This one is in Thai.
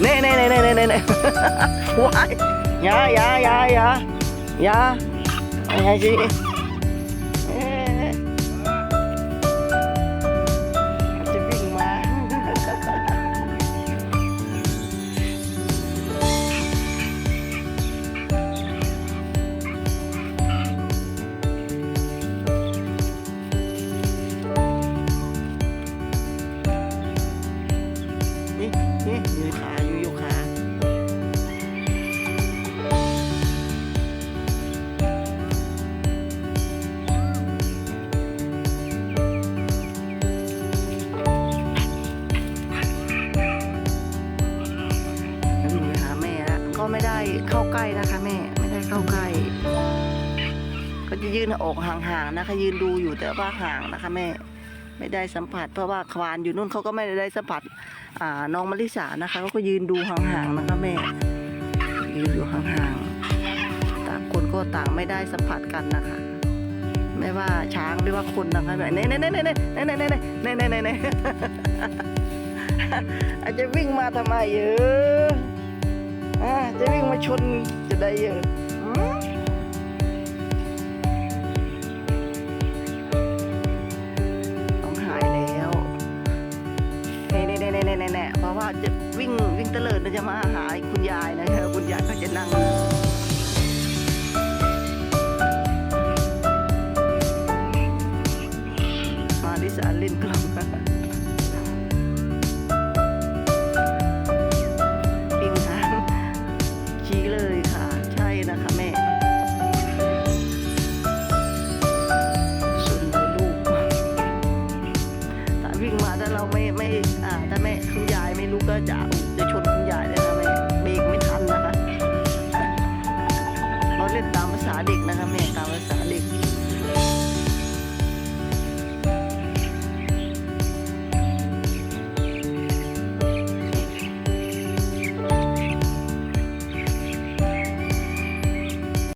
nè nè nè nè nè nè nè. Why? Dạ dạ dạ dạ. Dạ. Dạ chị ยู่ขาอยู่อยู่ขาหนูไปหาแม่แล้วก็ไม่ได้เข้าใกล้นะคะ แม่ไม่ได้เข้าใกล้ ก็จะยืนออกห่างๆนะคะ ยืนดูอยู่แต่ว่าห่างนะคะ แม่ ไม่ได้สัมผัส เพราะว่าควานอยู่นู่นเขาก็ไม่ได้สัมผัสน้องมะลิสานะคะเขาก็ยืนดูห่างๆนะคะแม่ยืนอยู่ห่างๆต่างคนก็ต่างไม่ได้สัมผัสกันนะคะ ไม่ว่าช้างหรือว่าคนนะคะแบบเน่เน่เน่เน่เน่เน่เน่เน่เน่เน่เน่เน่เน่อาจจะวิ่งมาทำไมเยอะอ่าจะวิ่งมาชนจะได้เยอะ จะวิ่งวิ่งเตลิดนะจะมาหาคุณยายนะคะคุณยายก็จะนั่งมาดิสานเล่นกล้องปิงหางชี้เลย วิ่งมาถ้าเราไม่ไม่อ่าถ้าแม่คุณยายไม่รู้ก็จะจะชนคุณยายเลยนะแม่เบรกไม่ทันนะคะเราเล่นตามภาษาเด็กนะคะแม่ตามภาษาเด็ก